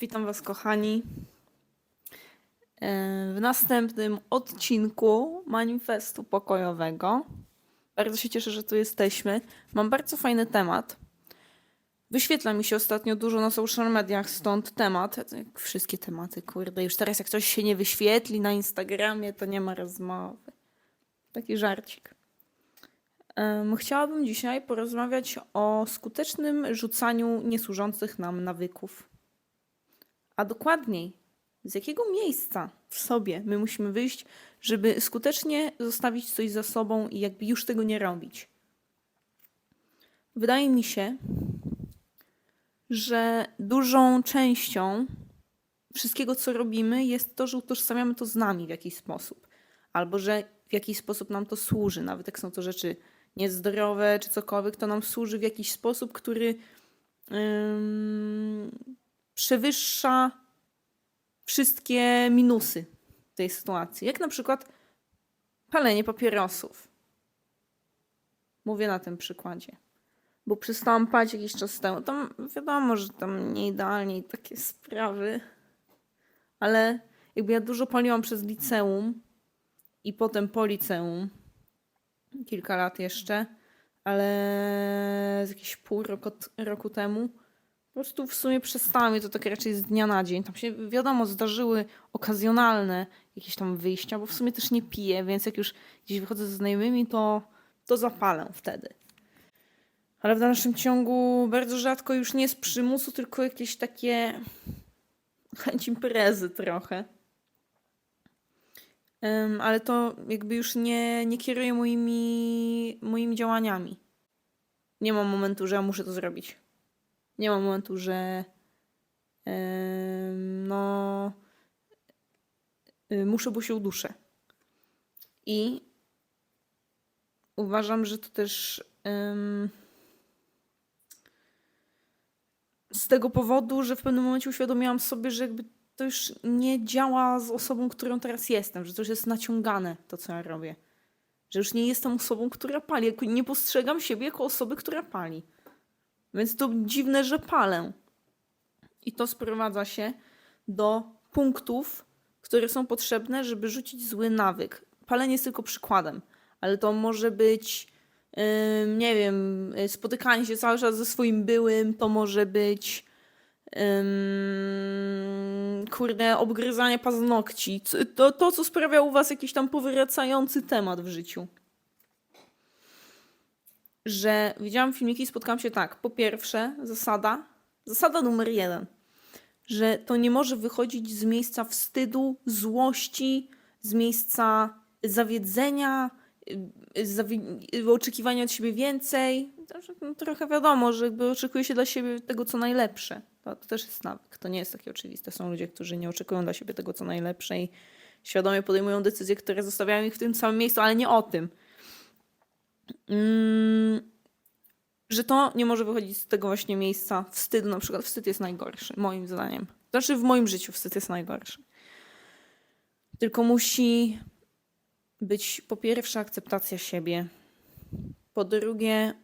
witam Was, kochani. E, W następnym odcinku manifestu pokojowego. Bardzo się cieszę, że tu jesteśmy. Mam bardzo fajny temat. Wyświetla mi się ostatnio dużo na social mediach, stąd temat. Jak wszystkie tematy, kurde. Już teraz, jak coś się nie wyświetli na Instagramie, to nie ma rozmowy. Taki żarcik. Chciałabym dzisiaj porozmawiać o skutecznym rzucaniu niesłużących nam nawyków. A dokładniej, z jakiego miejsca w sobie my musimy wyjść, żeby skutecznie zostawić coś za sobą i jakby już tego nie robić. Wydaje mi się, że dużą częścią wszystkiego, co robimy, jest to, że utożsamiamy to z nami w jakiś sposób, albo że w jakiś sposób nam to służy, nawet jak są to rzeczy niezdrowe czy cokolwiek, to nam służy w jakiś sposób, który ym, przewyższa wszystkie minusy tej sytuacji. Jak na przykład palenie papierosów. Mówię na tym przykładzie. Bo przestałam palić jakiś czas temu. Tam wiadomo, że tam nie idealnie takie sprawy. Ale jakby ja dużo paliłam przez liceum i potem po liceum. Kilka lat jeszcze. Ale z jakieś pół roku, roku temu po prostu w sumie przestałam i to tak raczej z dnia na dzień. Tam się wiadomo, zdarzyły okazjonalne jakieś tam wyjścia, bo w sumie też nie piję, więc jak już gdzieś wychodzę ze znajomymi, to, to zapalę wtedy. Ale w dalszym ciągu bardzo rzadko już nie z przymusu, tylko jakieś takie chęć imprezy trochę. Em, ale to jakby już nie, nie kieruje moimi, moimi działaniami. Nie mam momentu, że ja muszę to zrobić. Nie ma momentu, że no y, muszę, bo się uduszę. I uważam, że to też z tego powodu, że w pewnym momencie uświadomiłam sobie, że jakby to już nie działa z osobą, którą teraz jestem, że to już jest naciągane, to co ja robię. Że już nie jestem osobą, która pali. Nie postrzegam siebie jako osoby, która pali. Więc to dziwne, że palę. I to sprowadza się do punktów, które są potrzebne, żeby rzucić zły nawyk. Palenie jest tylko przykładem, ale to może być, ym, nie wiem, spotykanie się cały czas ze swoim byłym, to może być, kurde, obgryzanie paznokci. To, to, co sprawia u was jakiś tam powracający temat w życiu że widziałam filmiki i spotkałam się tak. Po pierwsze, zasada, zasada numer jeden, że to nie może wychodzić z miejsca wstydu, złości, z miejsca zawiedzenia, y, zawi- y, oczekiwania od siebie więcej. No, trochę wiadomo, że jakby oczekuje się dla siebie tego, co najlepsze. To, to też jest nawyk. To nie jest takie oczywiste. Są ludzie, którzy nie oczekują dla siebie tego, co najlepsze i świadomie podejmują decyzje, które zostawiają ich w tym samym miejscu, ale nie o tym. Mm, że to nie może wychodzić z tego właśnie miejsca wstydu. Na przykład wstyd jest najgorszy, moim zdaniem. Znaczy w moim życiu wstyd jest najgorszy. Tylko musi być po pierwsze akceptacja siebie. Po drugie,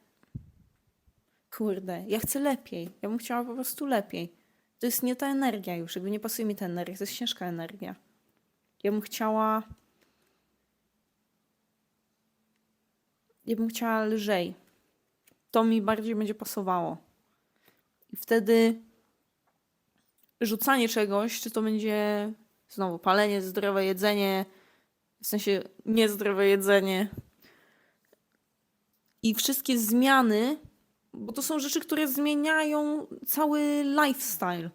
kurde, ja chcę lepiej. Ja bym chciała po prostu lepiej. To jest nie ta energia już, jakby nie pasuje mi ta energia, to jest ciężka energia. Ja bym chciała ja bym chciała lżej. To mi bardziej będzie pasowało. I wtedy rzucanie czegoś, czy to będzie znowu palenie, zdrowe jedzenie, w sensie niezdrowe jedzenie i wszystkie zmiany, bo to są rzeczy, które zmieniają cały lifestyle.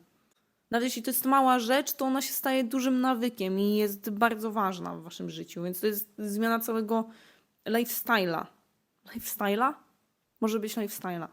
Nawet jeśli to jest mała rzecz, to ona się staje dużym nawykiem i jest bardzo ważna w waszym życiu. Więc to jest zmiana całego lifestyle'a. Lifestyle'a? Może być lifestyle'a.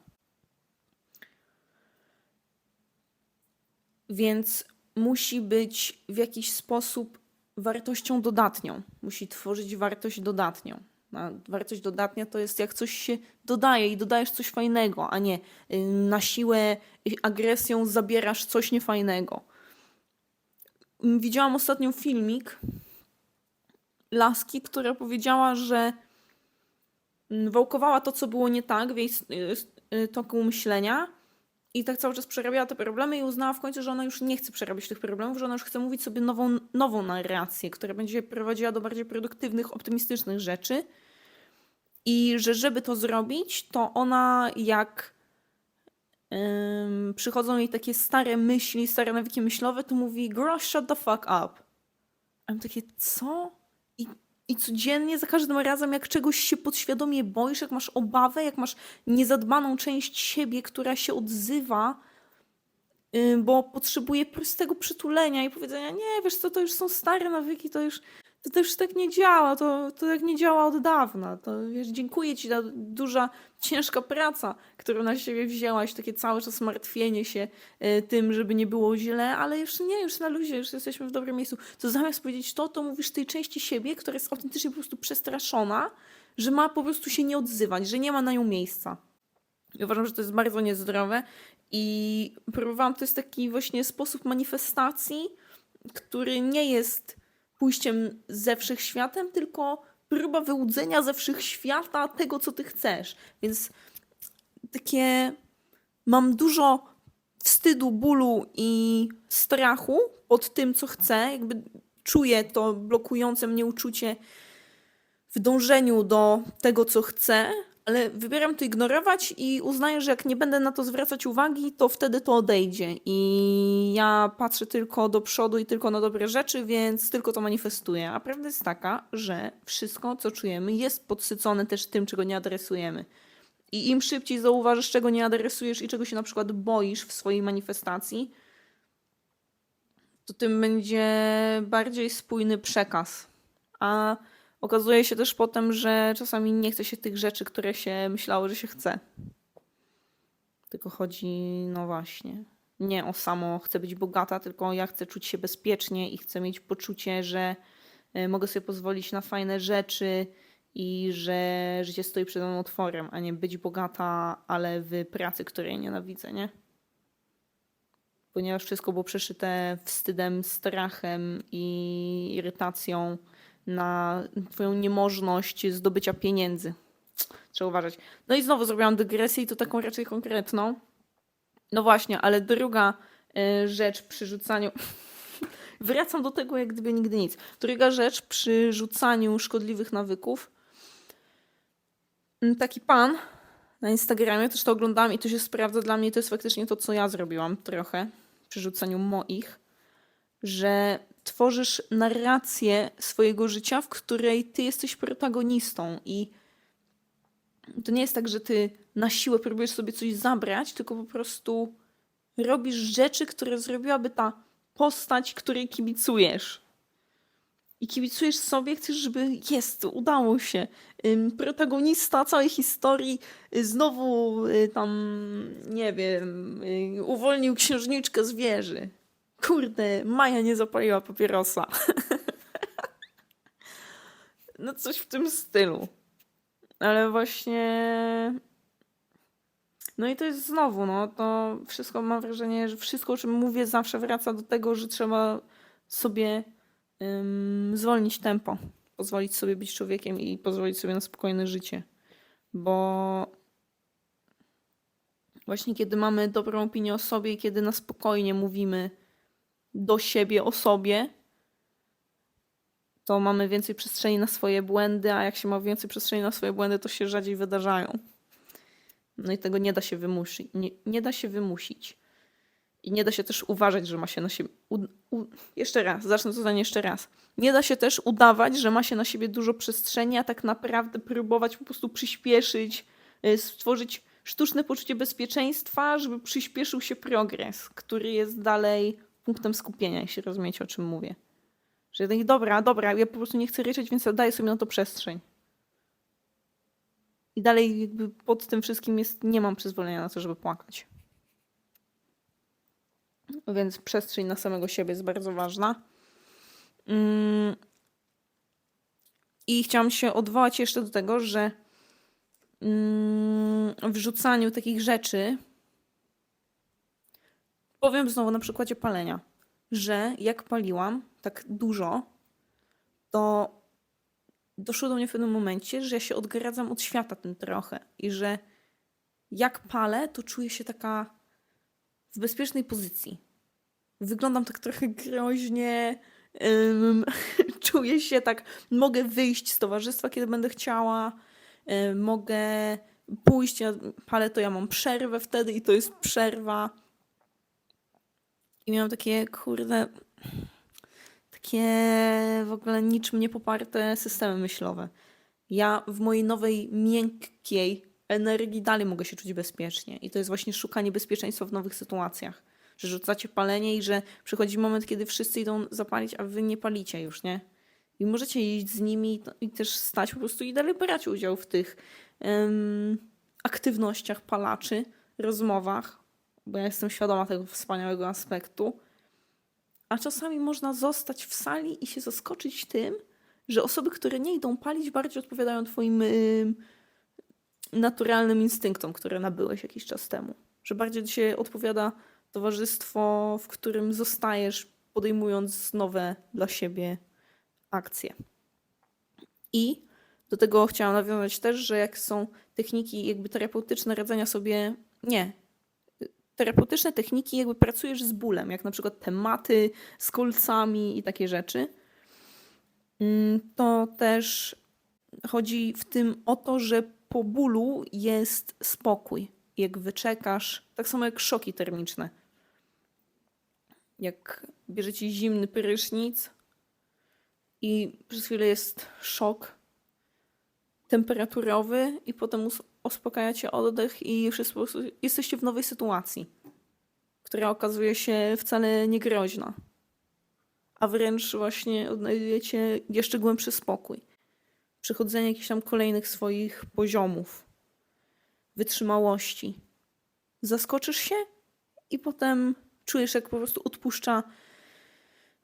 Więc musi być w jakiś sposób wartością dodatnią. Musi tworzyć wartość dodatnią. A wartość dodatnia to jest jak coś się dodaje i dodajesz coś fajnego, a nie y, na siłę agresją zabierasz coś niefajnego. Widziałam ostatnio filmik laski, która powiedziała, że wałkowała to, co było nie tak w jej y, y, toku myślenia I tak cały czas przerabiała te problemy i uznała w końcu, że ona już nie chce przerabiać tych problemów, że ona już chce mówić sobie nową, nową narrację, która będzie prowadziła do bardziej produktywnych, optymistycznych rzeczy. I że żeby to zrobić, to ona jak przychodzą jej takie stare myśli, stare nawyki myślowe, to mówi girl, shut the fuck up. A ja takie, co? I, codziennie, za każdym razem, jak czegoś się podświadomie boisz, jak masz obawę, jak masz niezadbaną część siebie, która się odzywa, y, bo potrzebuje prostego przytulenia i powiedzenia, nie, wiesz co, to już są stare nawyki, to już, to, już tak nie działa, to, to tak nie działa od dawna. To wiesz, dziękuję ci za duża, ciężka praca, którą na siebie wzięłaś, takie cały czas martwienie się y, tym, żeby nie było źle, ale już nie, już na luzie, już jesteśmy w dobrym miejscu. To zamiast powiedzieć to, to mówisz tej części siebie, która jest autentycznie po prostu przestraszona, że ma po prostu się nie odzywać, że nie ma na nią miejsca. I uważam, że to jest bardzo niezdrowe i próbowałam, to jest taki właśnie sposób manifestacji, który nie jest pójściem ze wszechświatem, tylko próba wyłudzenia ze wszechświata tego, co ty chcesz. Więc takie mam dużo wstydu, bólu i strachu pod tym, co chcę. Jakby czuję to blokujące mnie uczucie w dążeniu do tego, co chcę, ale wybieram to ignorować i uznaję, że jak nie będę na to zwracać uwagi, to wtedy to odejdzie. I ja patrzę tylko do przodu i tylko na dobre rzeczy, więc tylko to manifestuję. A prawda jest taka, że wszystko, co czujemy, jest podsycone też tym, czego nie adresujemy. I im szybciej zauważysz, czego nie adresujesz i czego się na przykład boisz w swojej manifestacji, to tym będzie bardziej spójny przekaz. A okazuje się też potem, że czasami nie chce się tych rzeczy, które się myślało, że się chce. Tylko chodzi, no właśnie, nie o samo chcę być bogata, tylko ja chcę czuć się bezpiecznie i chcę mieć poczucie, że y, mogę sobie pozwolić na fajne rzeczy i że życie stoi przed mną otworem, a nie być bogata, ale w pracy, której nienawidzę, nie? Ponieważ wszystko było przeszyte wstydem, strachem i irytacją na twoją niemożność zdobycia pieniędzy. Trzeba uważać. No i znowu zrobiłam dygresję i to taką raczej konkretną. No właśnie, ale druga y, rzecz przy rzucaniu. Wracam do tego, jak gdyby nigdy nic. Druga rzecz przy rzucaniu szkodliwych nawyków. Mm, Taki pan na Instagramie, też to oglądam i to się sprawdza dla mnie, to jest faktycznie to, co ja zrobiłam trochę przy rzucaniu moich, że tworzysz narrację swojego życia, w której ty jesteś protagonistą i to nie jest tak, że ty na siłę próbujesz sobie coś zabrać, tylko po prostu robisz rzeczy, które zrobiłaby ta postać, której kibicujesz. I kibicujesz sobie, chcesz, żeby jest, udało się. Protagonista całej historii y, znowu y, tam, nie wiem, y, uwolnił księżniczkę z wieży. Kurde, Maja nie zapaliła papierosa. no coś w tym stylu. Ale właśnie. No i to jest znowu, no to wszystko mam wrażenie, że wszystko, o czym mówię, zawsze wraca do tego, że trzeba sobie ym, zwolnić tempo, pozwolić sobie być człowiekiem i pozwolić sobie na spokojne życie. Bo właśnie kiedy mamy dobrą opinię o sobie kiedy na spokojnie mówimy do siebie o sobie, to mamy więcej przestrzeni na swoje błędy, a jak się ma więcej przestrzeni na swoje błędy, to się rzadziej wydarzają. No i tego nie da się wymusić. Nie, nie da się wymusić. I nie da się też uważać, że ma się na siebie. U, u, jeszcze raz, zacznę to zdanie jeszcze raz. Nie da się też udawać, że ma się na siebie dużo przestrzeni, a tak naprawdę próbować po prostu przyspieszyć, y, stworzyć sztuczne poczucie bezpieczeństwa, żeby przyspieszył się progres, który jest dalej punktem skupienia, jeśli rozumiecie, o czym mówię. Że tak, dobra, dobra, ja po prostu nie chcę ryczeć, więc daję sobie na to przestrzeń. I dalej jakby pod tym wszystkim jest, nie mam przyzwolenia na to, żeby płakać. Więc przestrzeń na samego siebie jest bardzo ważna. Mm. I chciałam się odwołać jeszcze do tego, że mm, w rzucaniu takich rzeczy powiem znowu na przykładzie palenia, że jak paliłam tak dużo, to doszło do mnie w pewnym momencie, że ja się odgradzam od świata tym trochę i że jak palę, to czuję się taka w bezpiecznej pozycji. Wyglądam tak trochę groźnie. ym, czuję się tak, mogę wyjść z towarzystwa, kiedy będę chciała. y, mogę pójść, ja palę to ja mam przerwę wtedy i to jest przerwa. I miałam takie, kurde, takie w ogóle niczym nie poparte systemy myślowe. Ja w mojej nowej, miękkiej energii dalej mogę się czuć bezpiecznie. I to jest właśnie szukanie bezpieczeństwa w nowych sytuacjach. Że rzucacie palenie i że przychodzi moment, kiedy wszyscy idą zapalić, a wy nie palicie już, nie? I możecie iść z nimi i też stać po prostu i dalej brać udział w tych em, aktywnościach palaczy, rozmowach, bo ja jestem świadoma tego wspaniałego aspektu. A czasami można zostać w sali i się zaskoczyć tym, że osoby, które nie idą palić, bardziej odpowiadają Twoim ym, naturalnym instynktom, które nabyłeś jakiś czas temu. Że bardziej się odpowiada towarzystwo, w którym zostajesz, podejmując nowe dla siebie akcje. I do tego chciałam nawiązać też, że jak są techniki jakby terapeutyczne radzenia sobie, nie, terapeutyczne techniki, jakby pracujesz z bólem, jak na przykład tematy z kolcami i takie rzeczy, mm, to też chodzi w tym o to, że po bólu jest spokój. Jak wyczekasz, tak samo jak szoki termiczne. Jak bierzecie zimny prysznic i przez chwilę jest szok temperaturowy i potem uspokajacie oddech i już jest po prostu, jesteście w nowej sytuacji, która okazuje się wcale nie groźna, a wręcz właśnie odnajdujecie jeszcze głębszy spokój. Przechodzenie jakichś tam kolejnych swoich poziomów, wytrzymałości. Zaskoczysz się i potem czujesz, jak po prostu odpuszcza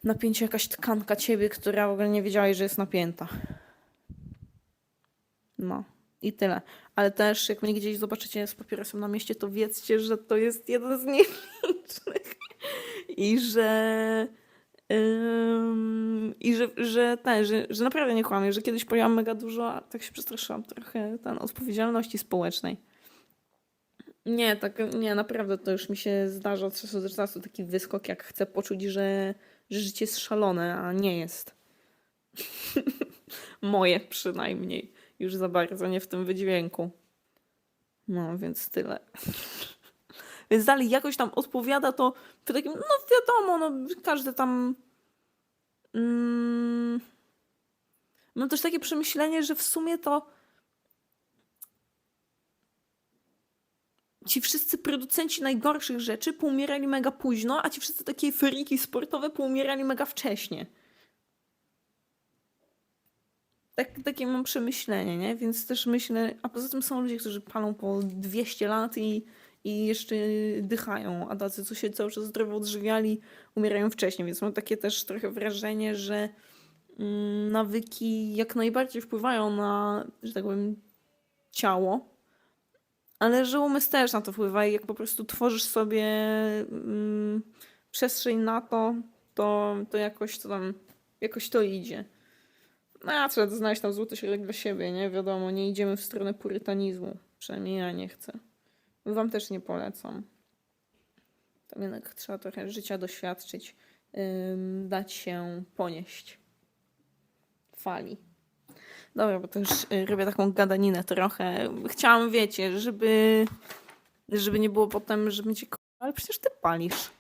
napięcie jakaś tkanka ciebie, która w ogóle nie wiedziałeś, że jest napięta. No i tyle. Ale też, jak mnie gdzieś zobaczycie z papierosem na mieście, to wiedzcie, że to jest jeden z nielicznych. I że. ym, I że, że, ten, że, że naprawdę nie kłamię, że kiedyś pojęłam mega dużo, a tak się przestraszyłam trochę ten, odpowiedzialności społecznej. Nie, tak, nie, naprawdę to już mi się zdarza od czasu do czasu taki wyskok, jak chcę poczuć, że, że życie jest szalone, a nie jest. Moje przynajmniej. Już za bardzo nie w tym wydźwięku. No, więc tyle. Więc dalej jakoś tam odpowiada to w takim, no wiadomo, no każdy tam. Mm, mam też takie przemyślenie, że w sumie to ci wszyscy producenci najgorszych rzeczy poumierali mega późno, a ci wszyscy takie friki sportowe poumierali mega wcześnie. Tak, takie mam przemyślenie, nie? Więc też myślę, a poza tym są ludzie, którzy palą po 200 lat i, i jeszcze dychają, a tacy, co się cały czas zdrowo odżywiali, umierają wcześniej, więc mam takie też trochę wrażenie, że mm, nawyki jak najbardziej wpływają na, że tak powiem, ciało, ale że umysł też na to wpływa i jak po prostu tworzysz sobie mm, przestrzeń na to, to, to jakoś to tam, jakoś to idzie. No a trzeba znaleźć tam złoty środek dla siebie, nie? Wiadomo, nie idziemy w stronę purytanizmu. Przynajmniej ja nie chcę. Wam też nie polecam. Tam jednak trzeba trochę życia doświadczyć, dać się ponieść fali. Dobra, bo już y, robię taką gadaninę trochę. Chciałam, wiecie, żeby, żeby nie było potem, że będzie, "K- ale przecież ty palisz.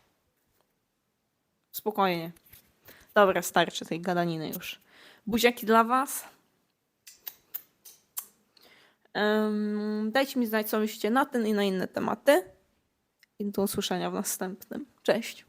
Spokojnie. Dobra, starczy tej gadaniny już. Buziaki dla was. Em, dajcie mi znać, co myślicie na ten i na inne tematy. I do usłyszenia w następnym. Cześć.